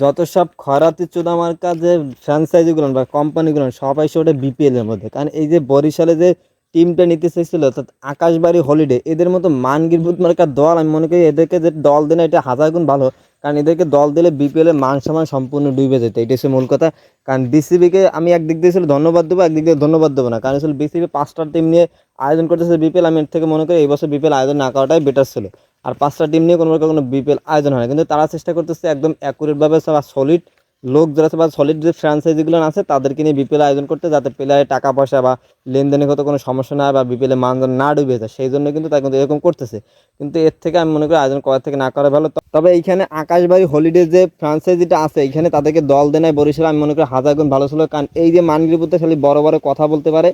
যত সব খরাতি চুদামার্কা যে ফ্র্যাঞ্চাইজিগুলো বা কোম্পানিগুলো সবাই সে ওটা বিপিএল এর মধ্যে। কারণ এই যে বরিশালে যে টিমটা নিতে চাইছিল অর্থাৎ আকাশবাড়ি হলিডে এদের মতো মানগিরভূত মার্কার দল, আমি মনে করি এদেরকে যে দল দেন, এটা হাজার গুণ ভালো। কারণ এদেরকে দল দিলে বিপিএলের মান সমান সম্পূর্ণ ডুবে যেত এটা হচ্ছে মূল কথা। কারণ বিসিবিকে আমি একদিক দিয়ে ছিল ধন্যবাদ দেবো, একদিক দিয়ে ধন্যবাদ দেবো না। কারণ আসলে বিসিবি পাঁচটা টিম নিয়ে আয়োজন করতেছে বিপিএল আমি এর থেকে মনে করি এই বছর বিপিএল আয়োজন না করাটাই বেটার ছিল। আর পাঁচটা টিম নিয়ে কোনো কোনো বিপিএল আয়োজন হয় না। কিন্তু তারা চেষ্টা করতেছে একদম অ্যাকুরেটভাবে সব সলিড লোক যারা বা সলিড যে ফ্র্যাঞ্চাইজিগুলো আছে, তাদেরকে নিয়ে বিপিএল আয়োজন করতে যাতে প্লেয়ারের টাকা পয়সা বা লেনদেনের হতে কোনো সমস্যা না বা বিপিএল মান যেন না ডুবে যায়, সেই জন্য কিন্তু তারা কিন্তু এরকম করতেছে। কিন্তু এর থেকে আমি মনে করি আয়োজন করার থেকে না করা ভালো। তবে এইখানে আকাশবাড়ি হলিডে যে ফ্র্যাঞ্চাইজিটা আছে, এইখানে তাদেরকে দল দেনায় বরিশাল আমি মনে করি হাজার গুণ ভালো ছিল। কারণ এই যে মানগিরিপুরতে খালি বড় বড় কথা বলতে পারে,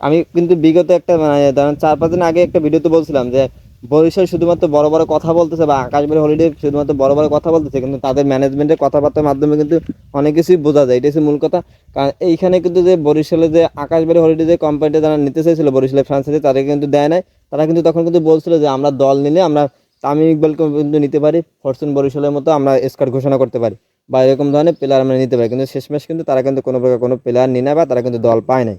আমি কিন্তু বিগত একটা মানে চার পাঁচ দিন আগে একটা ভিডিওতে বলছিলাম যে বরিশাল শুধুমাত্র বড় বড় কথা বলতেছে বা আকাশবাড়ি হলিডে শুধুমাত্র বড় বড় কথা বলতেছে, কিন্তু তাদের ম্যানেজমেন্টের কথাবার্তার মাধ্যমে কিন্তু অনেক কিছুই বোঝা যায়। এটা হচ্ছে মূল কথা। কারণ এইখানে কিন্তু যে বরিশালে যে আকাশবাড়ি হলিডে যে কোম্পানিটা যারা নিতে চাইছিল, বরিশালের ফ্রান্সাইজি তাদেরকে কিন্তু দেয় নাই। তারা কিন্তু তখন কিন্তু বলছিল যে আমরা দল নিলে আমরা তামিম ইকবালকে কিন্তু নিতে পারি, ফরচুন বরিশালের মতো আমরা স্কোয়াড ঘোষণা করতে পারি বা এরকম ধরনের প্লেয়ার আমরা নিতে পারি। কিন্তু শেষমেশ কিন্তু তারা কিন্তু কোনো প্রকার কোনো প্লেয়ার নিয়ে নেয় বা তারা কিন্তু দল পায় নাই।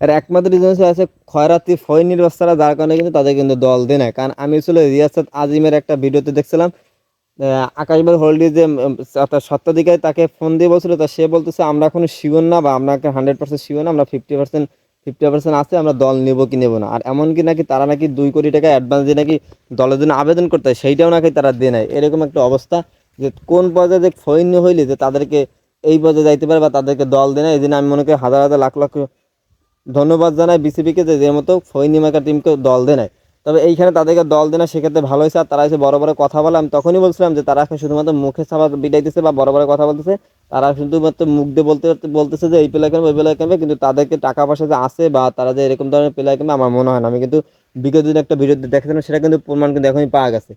আর একমাত্র রিজন আছে খয়রাতি ফয়নির বাচ্চারা যার কারণে কিন্তু তাদের কিন্তু দল দেয় না কারণ আমি ছিল রিয়াসাত আজিমের একটা ভিডিওতে দেখছিলাম আকাশবার হোল্ডি যে তার সত্ত্বাধিকারী তাকে ফোন দিয়ে বলছিল, তা সে বলতেছে, আমরা এখনও শিওর না বা আমরা হান্ড্রেড পার্সেন্ট শিওর না, আমরা ফিফটি পার্সেন্ট ফিফটি পার্সেন্ট আছে, আমরা দল নেব কি নেব না। আর এমনকি নাকি তারা নাকি দুই কোটি টাকা অ্যাডভান্স দিয়ে নাকি দলের জন্য আবেদন করতে হয়, সেইটাও নাকি তারা দিয়ে নেয় এরকম একটা অবস্থা যে কোন পর্যায়ে যে ফৈন্য হইলে যে তাদেরকে এই পর্যায়ে যাইতে পারে বা তাদেরকে দল দেয় না এই জন্য আমি মনে করি হাজার হাজার লাখ লাখ ধন্যবাদ জানাই বিসিবিকে যে যে মতো ফৈনিমাকা টিমকে দল দেয় নাই। তবে এইখানে তাদেরকে দল দেয় না সেক্ষেত্রে ভালো হয়েছে আর তারা এসে বড় বড় কথা বলে। আমি তখনই বলছিলাম যে তারা এখন শুধুমাত্র মুখে সাবাদ বিটাইতেছে বা বড় বড় কথা বলতেছে। তারা শুধুমাত্র মুখ দিয়ে বলতে বলতেছে যে, এই প্লেয়ার কেনবে, ওই প্লেয়ার কেনবে। কিন্তু তাদেরকে টাকা পয়সা যে আসে বা তারা যে এরকম ধরনের প্লেয়ার কেনবে, আমার মনে হয় না। আমি কিন্তু বিগত দিন একটা ভিডিও দেখেছিলাম, সেটা কিন্তু প্রমাণ কিন্তু এখনই পাওয়া গেছে।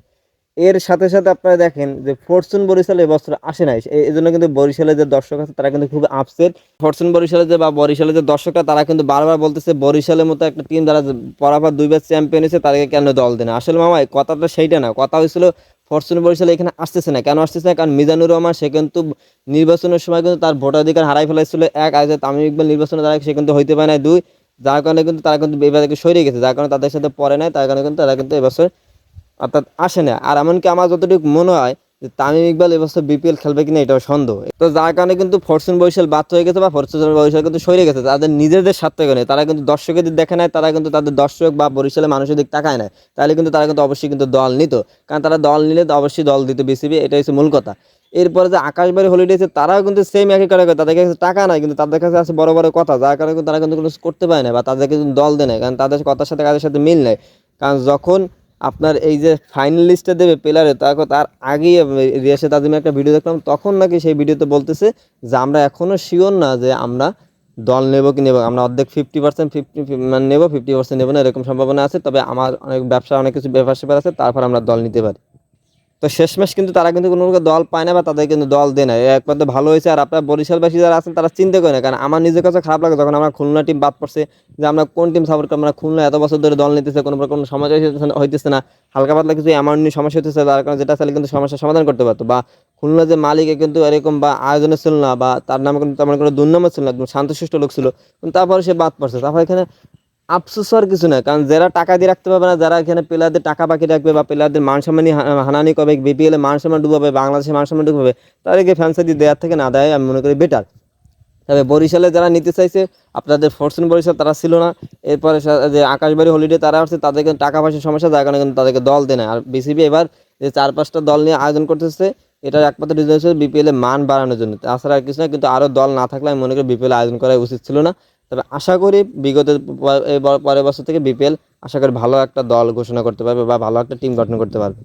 এর সাথে সাথে আপনারা দেখেন যে ফরচুন বরিশাল এবছর আসে নাই। এই জন্য কিন্তু বরিশালের যে দর্শক আছে, তারা কিন্তু খুব আপসেট ফরচুন বরিশালের যে বা বরিশালের যে দর্শকরা, তারা কিন্তু বারবার বলতেছে, বরিশালের মতো একটা টিম যারা পরাবার দুইবার চ্যাম্পিয়ন হয়েছে, তাদেরকে কেন দল দেয় না? আসলে মামা কথাটা সেইটা না। কথা হয়েছিল, ফরচুন বরিশাল এখানে আসতেছে না। কেন আসতেছে না? কারণ মিজানুর রহমান, সে কিন্তু নির্বাচনের সময় কিন্তু তার ভোটাধিকার হারাই ফেলাইছিল। এক, আজ তামিম ইকবাল নির্বাচনে তারা সে কিন্তু হইতে পারে না দুই, যার কারণে কিন্তু তারা কিন্তু এবার সরে গেছে। যার কারণে তাদের সাথে পরে নাই, তার কারণে কিন্তু তারা কিন্তু এবছর অর্থাৎ আসে না। আর এমনকি আমার যতটুকু মনে হয় যে তামিম ইকবাল এবছর বিপিএল খেলবে কিনা এটাও সন্দেহ। তো যার কারণে কিন্তু ফরচুন বরিশাল বাদ হয়ে গেছে বা ফরচুন বরিশাল কিন্তু সরে গেছে। তাদের নিজেদের স্বার্থে নেই তারা কিন্তু দর্শকের দিক দেখে নেয়, তারা কিন্তু তাদের দর্শক বা বরিশালের মানুষের দিক তাকায় নেয়। তাহলে কিন্তু তারা কিন্তু অবশ্যই কিন্তু দল নিত। কারণ তারা দল নিলে অবশ্যই দল দিত বিসিবি এটাই হচ্ছে মূল কথা। এরপরে যে আকাশবাড়ি হলিডে আছে, তারাও কিন্তু সেম একই করে তাদের কাছে টাকা নাই, কিন্তু তাদের কাছে আছে বড় বড় কথা। যার কারণে তারা কিন্তু কোনো করতে পারে না বা তাদেরকে কিন্তু দল দেয় না। কারণ তাদের কথার সাথে কাজের সাথে মিল নেই। কারণ যখন আপনার এই যে ফাইনালিস্টটা দেবে প্লেয়ারে তাকে তার আগেই রিয়াসে তাজিমে একটা ভিডিও দেখলাম, তখন নাকি সেই ভিডিওতে বলতেছে যে আমরা এখনও শিওর না যে আমরা দল নেব কি নেব, আমরা অর্ধেক ফিফটি পার্সেন্ট ফিফটি মানে নেব ফিফটি পার্সেন্ট নেব না, এরকম সম্ভাবনা আছে, তবে আমার অনেক ব্যবসা, অনেক কিছু ব্যাপার স্যাপার আছে, তারপর আমরা দল নিতে পারি। তো শেষমেশ কিন্তু তারা কিন্তু কোনো দল পায় না বা তাদের কিন্তু দল দেয় না। একমাত্র ভালো হয়েছে। আর আপনার বরিশালবাসী যারা আছেন, তারা চিন্তা করে না। কারণ আমার নিজের কাছে খারাপ লাগে যখন আমরা খুলনা টিম বাদ পড়ছে যে আমরা কোন টিম সাপোর্ট করি আমরা খুলনা এত বছর ধরে দল নিতেছে, কোনো কোনো সমস্যা হইতেছে না হালকা পাতলা কিছু অ্যামাউন্ট নিয়ে সমস্যা হতেছে তার কারণে যেটা চাইলে কিন্তু সমস্যার সমাধান করতে পারতো। বা খুলনা যে মালিকে কিন্তু এরকম বা আয়োজনে ছিল না, বা তার নামে কিন্তু তেমন কোনো দুর্নামও ছিল না, একদম শান্তশিষ্ট লোক ছিল। কিন্তু তারপরে সে বাদ পড়ছে। তারপর এখানে আফসোস আর কিছু না কারণ যারা টাকা দিয়ে রাখতে পারবে না, যারা এখানে প্লেয়ারদের টাকা বাকি রাখবে বা প্লেয়ারদের মান সম্মানই হানানি করবে বিপিএল এ মান সম্মান ডুবাবে বাংলাদেশে মান সম্মান ডুবাবে, তাদেরকে ফ্যান্সাইজি দেওয়ার থেকে না দেয়, আমি মনে করি বেটার তবে বরিশালে যারা নিতে চাইছে, আপনাদের ফরচুন বরিশাল তারা ছিল না, এরপরে যে আকাশবাড়ি হলিডে তারা আসছে তাদেরকে টাকা পয়সার সমস্যা, যার কারণে কিন্তু তাদেরকে দল দেয় না আর বিসিবি এবার যে চার পাঁচটা দল নিয়ে আয়োজন করতেছে, এটার একমাত্র রিজন হচ্ছে বিপিএল এর মান বাড়ানোর জন্য। তাছাড়া আর কিছু না কিন্তু আরও দল না থাকলে আমি মনে করি বিপিএল আয়োজন করা উচিত ছিল না। তবে আশা করি বিগত পরের বছর থেকে বিপিএল আশা করি ভালো একটা দল ঘোষণা করতে পারবে বা ভালো একটা টিম গঠন করতে পারবে।